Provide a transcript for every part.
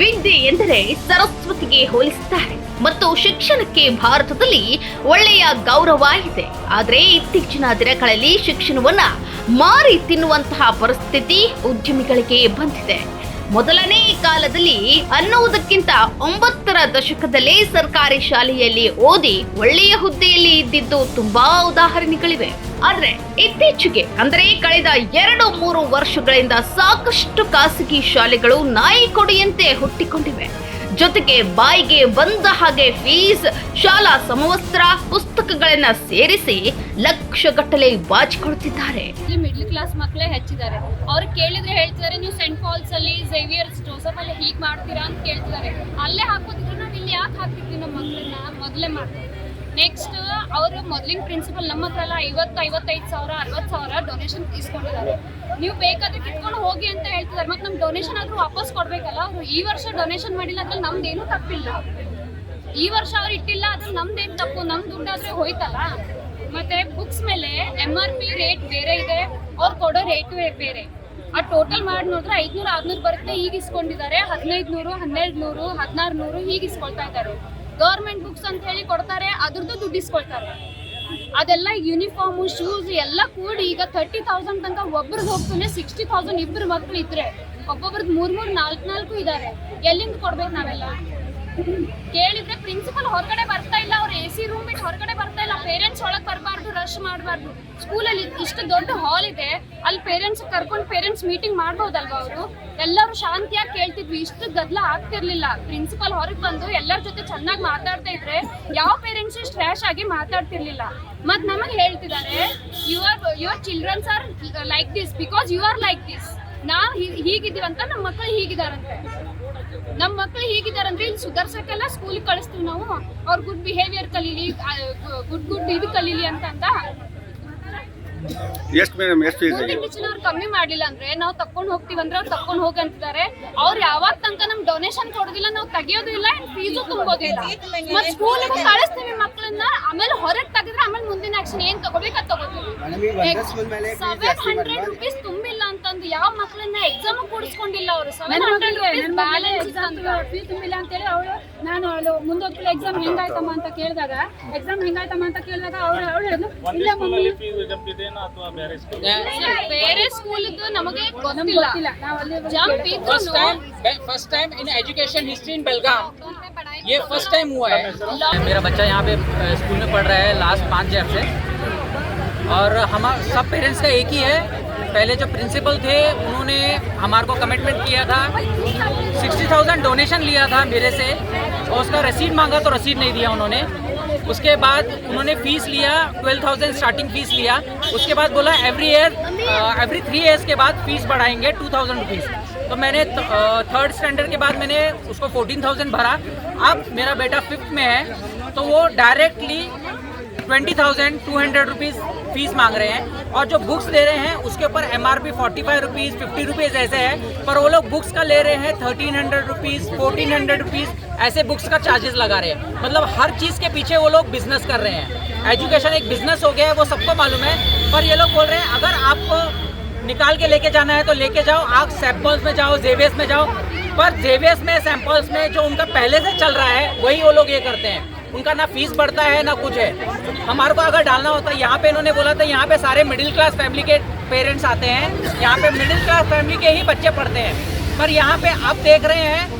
ವಿದ್ಯೆ ಎಂದರೆ ಸರಸ್ವತಿಗೆ ಹೋಲಿಸುತ್ತಾರೆ ಮತ್ತು ಶಿಕ್ಷಣಕ್ಕೆ ಭಾರತದಲ್ಲಿ ಒಳ್ಳೆಯ ಗೌರವ ಇದೆ. ಆದರೆ ಇತ್ತೀಚಿನ ದಿನಗಳಲ್ಲಿ ಶಿಕ್ಷಣವನ್ನ ಮಾರಿ ತಿನ್ನುವಂತಹ ಪರಿಸ್ಥಿತಿ ಉದ್ಯಮಿಗಳಿಗೆ ಬಂದಿದೆ. ಮೊದಲನೇ ಕಾಲದಲ್ಲಿ ಅನ್ನುವುದಕ್ಕಿಂತ ಒಂಬತ್ತರ ದಶಕದಲ್ಲೇ ಸರ್ಕಾರಿ ಶಾಲೆಯಲ್ಲಿ ಓದಿ ಒಳ್ಳೆಯ ಹುದ್ದೆಯಲ್ಲಿ ಇದ್ದಿದ್ದು ತುಂಬಾ ಉದಾಹರಣೆಗಳಿವೆ. ಆದ್ರೆ ಇತ್ತೀಚೆಗೆ, ಅಂದರೆ ಕಳೆದ ಎರಡು ಮೂರು ವರ್ಷಗಳಿಂದ ಸಾಕಷ್ಟು ಖಾಸಗಿ ಶಾಲೆಗಳು ನಾಯಿ ಕೊಡಿಯಂತೆ ಹುಟ್ಟಿಕೊಂಡಿವೆ. ಜೊತೆಗೆ ಬಾಯಿಗೆ ಬಂದ ಹಾಗೆ ಫೀಸ್, ಶಾಲಾ ಸಮವಸ್ತ್ರ, ಪುಸ್ತಕಗಳನ್ನ ಸೇರಿಸಿ ಲಕ್ಷಗಟ್ಟಲೆ ಬಾಚಿಕೊಳ್ತಿದ್ದಾರೆ. ಇಲ್ಲಿ ಮಿಡ್ಲ್ ಕ್ಲಾಸ್ ಮಕ್ಕಳೇ ಹೆಚ್ಚಿದ್ದಾರೆ. ಅವ್ರು ಕೇಳಿದ್ರೆ ಹೇಳ್ತಿದ್ದಾರೆ, ನೀವು ಸೆಂಟ್ ಫಾಲ್ಸ್ ಅಲ್ಲಿ ಝೇವಿಯರ್ಸ್ ಜೋಸಫ್ ಅಲ್ಲಿ ಹೀಗೆ ಮಾಡ್ತೀರಾ? ಅಂತ ಕೇಳ್ತಿದ್ದಾರೆ. ಅಲ್ಲೇ ಹಾಕೋದಿದ್ರು ನಾವು ಇಲ್ಲಿ ಯಾಕೆ ಹಾಕ್ತಿದ್ವಿ ನಮ್ಮ ಮಕ್ಕಳನ್ನ ಮೊದಲೇ ಮಾಡ್ತೀವಿ ನೆಕ್ಸ್ಟ್ ಅವರು ಮೊದಲಿನ ಪ್ರಿನ್ಸಿಪಲ್ ನಮ್ಮ ಹತ್ರ ಎಲ್ಲ ಐವತ್ತು, ಐವತ್ತೈದು ಸಾವಿರ, ಅರವತ್ತು ಸಾವಿರ ಡೊನೇಷನ್ ಇಸ್ಕೊಂಡಿದ್ದಾರೆ. ನೀವು ಬೇಕಾದ್ರೆ ಕಿತ್ಕೊಂಡು ಹೋಗಿ ಅಂತ ಹೇಳ್ತಿದ್ದಾರೆ, ಮತ್ತೆ ನಮ್ಮ ಡೊನೇಷನ್ ಆದರೂ ವಾಪಸ್ ಕೊಡ್ಬೇಕಲ್ಲ, ಅವರು ಈ ವರ್ಷ ಡೊನೇಷನ್ ಮಾಡಿಲ್ಲ ಅದ್ರಲ್ಲಿ ನಮ್ದೇನು ತಪ್ಪಿಲ್ಲ. ಈ ವರ್ಷ ಅವ್ರು ಇಟ್ಟಿಲ್ಲ ಅದ್ರಲ್ಲಿ ನಮ್ದೇನು ತಪ್ಪು? ನಮ್ ದುಡ್ಡಾದ್ರೆ ಹೋಯ್ತಲ್ಲ. ಮತ್ತೆ ಬುಕ್ಸ್ ಮೇಲೆ ಎಂ ಆರ್ ಪಿ ರೇಟ್ ಬೇರೆ ಇದೆ, ಅವ್ರು ಕೊಡೋ ರೇಟ್ ಬೇರೆ. ಆ ಟೋಟಲ್ ಮಾಡಿ ನೋಡಿದ್ರೆ ಐದ್ನೂರು, ಆರ್ನೂರು ಬರುತ್ತೆ ಈಗ ಇಸ್ಕೊಂಡಿದ್ದಾರೆ. ಹದಿನೈದು ನೂರು ಹನ್ನೆರಡು ನೂರು ಹದಿನಾರು ನೂರು ಹೀಗೆ ಇಸ್ಕೊಳ್ತಾ ಇದ್ದಾರೆ. ಗೌರ್ಮೆಂಟ್ ಬುಕ್ಸ್ ಅಂತ ಹೇಳಿ ಕೊಡ್ತಾರೆ, ಅದ್ರದ್ದು ದುಡ್ಡು ಇಸ್ಕೊಳ್ತಾರೆ. ಅದೆಲ್ಲ ಯೂನಿಫಾರ್ಮು ಶೂಸ್ ಎಲ್ಲ ಕೂಡಿ ಈಗ ತರ್ಟಿ ತೌಸಂಡ್ ತನಕ ಒಬ್ರಿಗೆ ಹೋಗ್ತಾನೆ ಸಿಕ್ಸ್ಟಿ ತೌಸಂಡ್ ಇಬ್ಬರು ಮಕ್ಳು ಇದ್ರೆ ಒಬ್ಬೊಬ್ರದ್ದು ಮೂರ್ ಮೂರ್ ನಾಲ್ಕು ನಾಲ್ಕು ಇದ್ದಾರೆ ಎಲ್ಲಿಂದ ಕೊಡ್ಬೇಕು ನಾವೆಲ್ಲ? ಕೇಳಿದ್ರೆ ಪ್ರಿನ್ಸಿಪಲ್ ಹೊರಗಡೆ ಬರ್ತಾ ಇಲ್ಲ, ಅವ್ರು ಎ ಸಿ ರೂಮ್ ಬಿಟ್ಟು ಹೊರಗಡೆ ಬರ್ತಾ ಇಲ್ಲ ಪೇರೆಂಟ್ಸ್ ಒಳಗೆ ಬರಬಾರ್ದು ರಶ್ ಮಾಡಬಾರ್ದು. ಸ್ಕೂಲಲ್ಲಿ ಇಷ್ಟು ದೊಡ್ಡ ಹಾಲ್ ಇದೆ, ಅಲ್ಲಿ ಪೇರೆಂಟ್ಸ್ ಕರ್ಕೊಂಡು ಪೇರೆಂಟ್ಸ್ ಮೀಟಿಂಗ್ ಮಾಡ್ಬೋದಲ್ವಾ ಅವರು? ಎಲ್ಲರೂ ಶಾಂತಿಯಾಗಿ ಕೇಳ್ತಿದ್ವಿ, ಇಷ್ಟು ಗದ್ದಲ ಆಗ್ತಿರ್ಲಿಲ್ಲ. ಪ್ರಿನ್ಸಿಪಲ್ ಹೊರಗೆ ಬಂದು ಎಲ್ಲರ ಜೊತೆ ಚೆನ್ನಾಗಿ ಮಾತಾಡ್ತಾ ಇದ್ರೆ ಯಾವ ಪೇರೆಂಟ್ಸ್ ಸ್ಟ್ರಾಶ್ ಆಗಿ ಮಾತಾಡ್ತಿರ್ಲಿಲ್ಲ. ಮತ್ ನಮಗೆ ಹೇಳ್ತಿದ್ದಾರೆ your your childrens are like this because you are like this ನಾವು ಅಂತ ನಮ್ಮ ಮಕ್ಕಳು ಹೀಗಿದಾರಂತೆ. ನಮ್ಮ ಮಕ್ಕಳು ಹೀಗಿದಾರಂದ್ರೆ ಇಲ್ಲಿ ಸುಧಾರ್ಸಕ್ಕೆಲ್ಲ ಸ್ಕೂಲಿಗೆ ಕಳಿಸ್ತೀವಿ ನಾವು. ಅವ್ರ ಗುಡ್ ಬಿಹೇವಿಯರ್ ಕಲೀಲಿ ಗುಡ್ ಗುಡ್ ಇದು ಕಲೀಲಿ ಅಂತ ಅಂತ ಎಷ್ಟು ಮೇಡಮ್ ಎಷ್ಟು ಇದೆ? ಅವ್ರು ಕಮ್ಮಿ ಮಾಡಲಿಲ್ಲ ಅಂದ್ರೆ ನಾವು ತಕೊಂಡ್ ಹೋಗ್ತೀವಿ ಅಂದ್ರೆ ಅವ್ರು ತಕೊಂಡ್ ಹೋಗಿ ಅಂತಿದ್ದಾರೆ. ಅವ್ರು ಯಾವಾಗ ತನಕ ನಮ್ ಡೊನೇಷನ್ ಕೊಡೋದಿಲ್ಲ ನಾವು ತೆಗಿಯೋದು ಇಲ್ಲ ಫೀಸು ತುಂಬೋದಿಲ್ಲ. ಮತ್ತೆ ಸ್ಕೂಲಿಗೆ ಕಳಿಸ್ತೀವಿ ಮಕ್ಕಳನ್ನ ಆಮೇಲೆ ಹೊರಗೆ ತೆಗೆದ್ರೆ ಆಮೇಲೆ ಮುಂದಿನ ಆಕ್ಷನ್ ಏನ್ ತಗೋಬೇಕು ಅದ್ ತಗೋತೀವಿ. ಸೆವೆನ್ ಹಂಡ್ರೆಡ್ ರುಪೀಸ್ ತುಂಬಿಲ್ಲ ಅಂತಂದು ಯಾವ ಮಕ್ಕಳನ್ನ ಎಕ್ಸಾಮ್ ಕೂಡಿಸ್ಕೊಂಡಿಲ್ಲ ಅವರು. ಸೆವೆನ್ ಹಂಡ್ರೆಡ್ ರುಪೀಸ್ ಬ್ಯಾಲೆನ್ಸ್ ಅಂತ ಹೇಳಿ ತುಂಬಿಲ್ಲ ಅಂತೇಳಿ ಅವಳು ನಾನು ಅವಳು ಮುಂದೋಗ್ತಿಲ್ಲ ಎಕ್ಸಾಮ್ ಹೆಂಗಾಯ್ತಮ್ಮ ಅಂತ ಕೇಳಿದಾಗ ಎಕ್ಸಾಮ್ ಹೆಂಗಾಯ್ತಮ್ಮ ಅಂತ ಕೇಳಿದಾಗ ಅವಳು ಅವಳು ಇಲ್ಲ mummy ಬೇರೆ ಸ್ಕೂಲ್ದು ನಮಗೆ ಗೊತ್ತಿಲ್ಲ ಗೊತ್ತಿಲ್ಲ ನಾವು ಅಲ್ಲಿ ಜಂಪ್ फर्स्ट ಇದ್ರು time first time in education history in Belgaum ये फर्स्ट टाइम हुआ है मेरा बच्चा यहाँ पे अ, स्कूल में पढ़ रहा है लास्ट पाँच ईयर से और हम सब पेरेंट्स का एक ही है पहले जो प्रिंसिपल थे उन्होंने हमारे को कमिटमेंट किया था सिक्सटी थाउजेंड डोनेशन लिया था मेरे से और उसका रसीद मांगा तो रसीद नहीं दिया उन्होंने उसके बाद उन्होंने फ़ीस लिया ट्वेल्व थाउज़ेंड स्टार्टिंग फ़ीस लिया। उसके बाद बोला every year every three years के बाद फ़ीस बढ़ाएँगे टू थाउज़ेंड रुपीज़ तो मैंने थर्ड स्टैंडर्ड के बाद मैंने उसको फोर्टीन थाउज़ेंड भरा। अब मेरा बेटा फिफ्थ में है तो वो directly twenty thousand two hundred rupees fees मांग रहे हैं और जो बुक्स दे रहे हैं, उसके ऊपर M R P forty five rupees fifty rupees ऐसे है, पर वो लोग बुक्स का ले रहे हैं thirteen hundred rupees fourteen hundred rupees ऐसे बुक्स का चार्जेस लगा रहे हैं। मतलब हर चीज़ के पीछे वो लोग बिज़नेस कर रहे हैं। एजुकेशन एक बिज़नेस हो गया है, वो सबको मालूम है, पर ये लोग बोल रहे हैं, अगर आपको निकाल के लेके जाना है तो लेके जाओ आप सैम्पल्स में जाओ जेवियस में जाओ पर जेवियस में सैंपल्स में जो उनका पहले से चल रहा है, वही वो लोग ये करते हैं। उनका ना फ़ीस बढ़ता है, ना कुछ है। हमारे को अगर डालना होता है यहाँ पे इन्होंने बोला था, यहाँ पे सारे मिडिल क्लास फैमिली के पेरेंट्स आते हैं। यहाँ पे मिडिल क्लास फैमिली के ही बच्चे पढ़ते हैं। पर यहाँ पे आप देख रहे हैं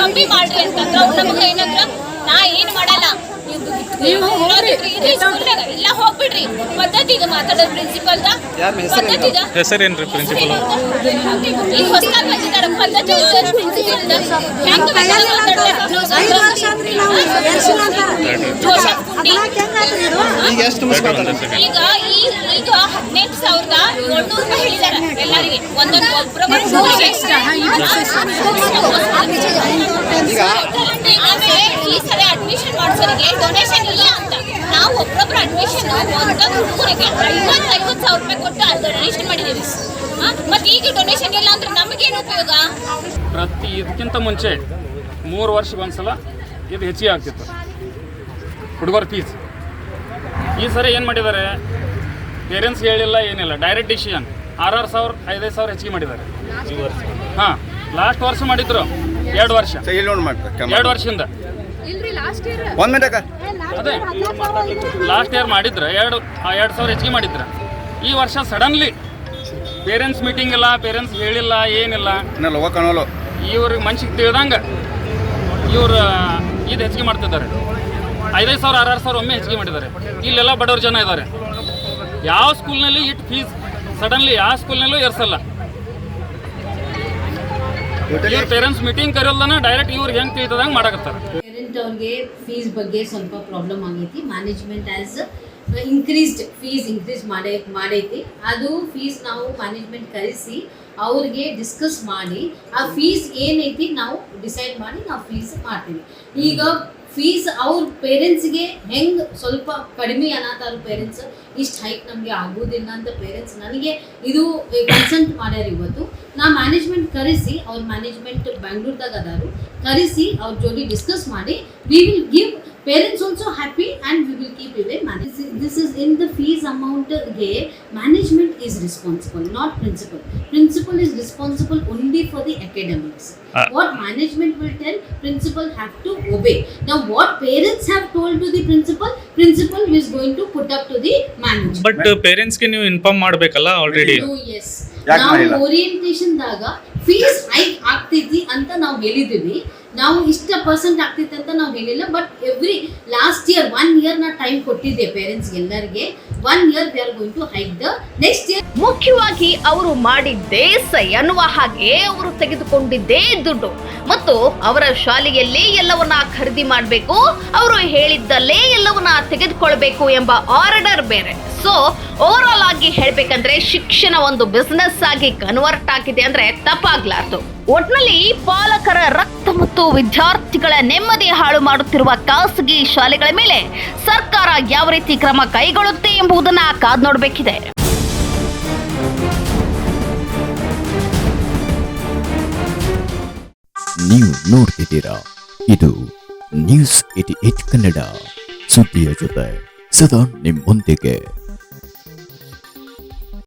ಕಮ್ಮಿ ಮಾಡ್ರಿ ಅಂತಂದ್ರೆ. ಅವ್ರು ನಮಗೆ ಏನಂದ್ರೆ ನಾ ಏನ್ ಮಾಡಲ್ಲ. ನೀವು ಹೋಗ್ರಿ. ಇಲ್ಲ. ಹೋಗ್ಬಿಡ್ರಿ. ಪದ್ಧತಿ ಇದೆ ಹೆಸರೇನ್ರಿ ಪ್ರಿನ್ಸಿಪಲ್ ಈಗ ಬಂದಿದ್ದಾರೆ ಪದ್ಧತಿ ಎಷ್ಟು ಈಗ ಈ ಈಗ ಹದಿನೆಂಟು ಸಾವಿರದ ಏಳ್ನೂರು ರೂಪಾಯಿ ಹೇಳಿದ್ದಾರೆ ಎಲ್ಲರಿಗೆ. ಒಂದೊಂದು ಒಬ್ಬರೊಬ್ಬರು ಆಮೇಲೆ ಈ ಸಲ ಅಡ್ಮಿಷನ್ ಮಾಡ್ಸೋರಿಗೆ ಡೊನೇಷನ್ ಇಲ್ಲ ಅಂತ. ನಾವು ಒಬ್ಬೊಬ್ಬರು ಅಡ್ಮಿಷನ್ ಒಂದೊಂದು ಹುಡುಗರಿಗೆ ಐವತ್ತು ಐವತ್ತು ಸಾವಿರ ರೂಪಾಯಿ ಕೊಟ್ಟು ಡೊನೇಷನ್ ಮಾಡಿದ್ದೀವಿ. ಮತ್ತೆ ಈಗ ಡೊನೇಷನ್ ಇಲ್ಲ ಅಂದ್ರೆ ನಮಗೇನು ಉಪಯೋಗ? ಪ್ರತಿ ಇದಕ್ಕಿಂತ ಮುಂಚೆ ಮೂರು ವರ್ಷಕ್ಕೊಂದ್ಸಲ ಇದು ಹೆಚ್ಚಿಗೆ ಆಗ್ತಿತ್ತು. ಹುಡುಗರ ಫೀಸ್ ಈ ಸರಿ ಏನು ಮಾಡಿದ್ದಾರೆ? ಪೇರೆಂಟ್ಸ್ ಹೇಳಿಲ್ಲ ಏನಿಲ್ಲ. ಡೈರೆಕ್ಟ್ ಡಿಸಿಷನ್ ಆರಾರು ಸಾವಿರ ಐದೈದು ಸಾವಿರ ಹೆಚ್ಚಿಗೆ ಮಾಡಿದ್ದಾರೆ. ಹಾಂ ಲಾಸ್ಟ್ ವರ್ಷ ಮಾಡಿದ್ರು. ಎರಡು ವರ್ಷ. ಎರಡು ವರ್ಷದಿಂದ. ಒಂದ್ ಮಿನಿಟ್ ಅಕ್ಕ. ಅದೇ ಲಾಸ್ಟ್ ಇಯರ್ ಮಾಡಿದ್ರೆ ಎರಡು ಎರಡು ಸಾವಿರ ಹೆಚ್ಚಿಗೆ ಮಾಡಿದ್ರು. ಈ ವರ್ಷ ಸಡನ್ಲಿ ಪೇರೆಂಟ್ಸ್ ಮೀಟಿಂಗ್ ಇಲ್ಲ ಪೇರೆಂಟ್ಸ್ ಹೇಳಿಲ್ಲ ಏನಿಲ್ಲ. ಇವ್ರಿಗೆ ಮನ್ಸಿಗೆ ತಿಳಿದಂಗೆ ಇವ್ರು ಇದು ಹೆಚ್ಚಿಗೆ ಮಾಡ್ತಿದ್ದಾರೆ. ಐದೈದು ಸಾವಿರ ಆರಾರು ಸಾವಿರ ಒಮ್ಮೆ ಹೆಚ್ಚಿಗೆ ಮಾಡಿದ್ದಾರೆ. ಇಲ್ಲೆಲ್ಲ ಬಡವ್ರ ಜನ ಇದ್ದಾರೆ. ಯಾವ ಸ್ಕೂಲ್ನಲ್ಲಿ ಇಟ್ಟು ಫೀಸ್ ಸಡನ್ಲಿ ಯಾವ ಸ್ಕೂಲ್ನಲ್ಲೂ ಏರ್ಸಲ್ಲ. ಇವ್ರ ಪೇರೆಂಟ್ಸ್ ಮೀಟಿಂಗ್ ಕರೆಯೋಲ್ದನ ಡೈರೆಕ್ಟ್ ಇವ್ರಿಗೆ ಹೆಂಗೆ ತಿಳಿದಂಗೆ ಮಾಡಕತ್ತಾರೆ. ಪೇರೆಂಟ್ ಅವ್ರಿಗೆ ಫೀಸ್ ಬಗ್ಗೆ ಸ್ವಲ್ಪ ಪ್ರಾಬ್ಲಮ್ ಆಗೈತಿ. Management has increased fees increase ಮಾಡೇ ಮಾಡೈತಿ. ಅದು ಫೀಸ್ ನಾವು ಮ್ಯಾನೇಜ್ಮೆಂಟ್ ಕರೆಸಿ ಅವ್ರಿಗೆ ಡಿಸ್ಕಸ್ ಮಾಡಿ ಆ ಫೀಸ್ ಏನೈತಿ ನಾವು ಡಿಸೈಡ್ ಮಾಡಿ ನಾವು ಫೀಸ್ ಮಾಡ್ತೀವಿ. ಈಗ ಫೀಸ್ ಅವ್ರ ಪೇರೆಂಟ್ಸ್ಗೆ ಹೆಂಗೆ ಸ್ವಲ್ಪ ಕಡಿಮೆ ಅವ್ರ ಪೇರೆಂಟ್ಸ್ ಇಷ್ಟು ಹೈಕ್ ನಮಗೆ ಆಗೋದಿಲ್ಲ ಅಂತ ಪೇರೆಂಟ್ಸ್ ನನಗೆ ಇದು ಕನ್ಸಲ್ಟ್ ಮಾಡ್ಯಾರ ಇವತ್ತು. ನಾ ಮ್ಯಾನೇಜ್ಮೆಂಟ್ ಕರೆಸಿ ಅವ್ರ ಮ್ಯಾನೇಜ್ಮೆಂಟ್ ಬ್ಯಾಂಗ್ಳೂರ್ದಾಗ ಅದಾರು. ಕರೆಸಿ ಅವ್ರ ಜೋಡಿ ಡಿಸ್ಕಸ್ ಮಾಡಿ we will give parents also happy and we will keep even manage this is in the fees ಅಮೌಂಟ್ಗೆ management is responsible not principal principal is responsible only for the academics what management will tell principal have to obey ನಾವು what parents have told to the principal principal is going to put up to management but ಪೇರೆಂಟ್ಸ್ಗೆ ನೀವು inform ಮಾಡಬೇಕಲ್ಲ already ನಾವು ಮಾಡಿಲ್ಲ? Fees hike ಆಗ್ತೈತಿ ಅಂತ ನಾವು ಹೇಳಿದೀವಿ ನಾವು ಇಷ್ಟ ಪರ್ಸೆಂಟ್ ಆಗ್ತೈತಿ ಅಂತ ನಾವು ಹೇಳಿಲ್ಲ but every last year one year ನಾ ಟೈಮ್ ಕೊಟ್ಟಿದ್ದೆ ಪೇರೆಂಟ್ಸ್ ಎಲ್ಲರಿಗೆ. One year they are going to hike the next year ಮುಖ್ಯವಾಗಿ ಅವರು ಮಾಡಿದ್ದೇ ಸೈ ಅನ್ನುವ ಹಾಗೆ ಅವರು ತೆಗೆದುಕೊಂಡಿದ್ದೇ ದುಡ್ಡು. ಮತ್ತು ಅವರ ಶಾಲೆಯಲ್ಲಿ ಎಲ್ಲವನ್ನ ಖರೀದಿ ಮಾಡಬೇಕು, ಅವರು ಹೇಳಿದ್ದಲ್ಲೇ ಎಲ್ಲವನ್ನ ತೆಗೆದುಕೊಳ್ಬೇಕು ಎಂಬ ಆರ್ಡರ್ ಬೇರೆ. ಸೊ ಓವರ್ ಆಲ್ ಆಗಿ ಹೇಳ್ಬೇಕಂದ್ರೆ ಶಿಕ್ಷಣ ಒಂದು ಬಿಸ್ನೆಸ್ ಆಗಿ ಕನ್ವರ್ಟ್ ಆಗಿದೆ ಅಂದ್ರೆ ತಪ್ಪಾಗ್ಲಾರ್ದು ಒಟ್ನಲ್ಲಿ ಪಾಲಕರ ರಕ್ತ ಮತ್ತು ವಿದ್ಯಾರ್ಥಿಗಳ ನೆಮ್ಮದಿ ಹಾಳು ಮಾಡುತ್ತಿರುವ ಖಾಸಗಿ ಶಾಲೆಗಳ ಮೇಲೆ ಸರ್ಕಾರ ಯಾವ ರೀತಿ ಕ್ರಮ ಕೈಗೊಳ್ಳುತ್ತೆ ಎಂಬುದನ್ನ ಕಾದ್ ನೋಡಬೇಕಿದೆ. ನೀವು ನೋಡ್ತಿದ್ದೀರಾ? ಇದು ನ್ಯೂಸ್ ಏಟ್ ಕನ್ನಡ. ಸುದ್ದಿಯ ಜೊತೆ ಸದಾ ನಿಮ್ಮೊಂದಿಗೆ.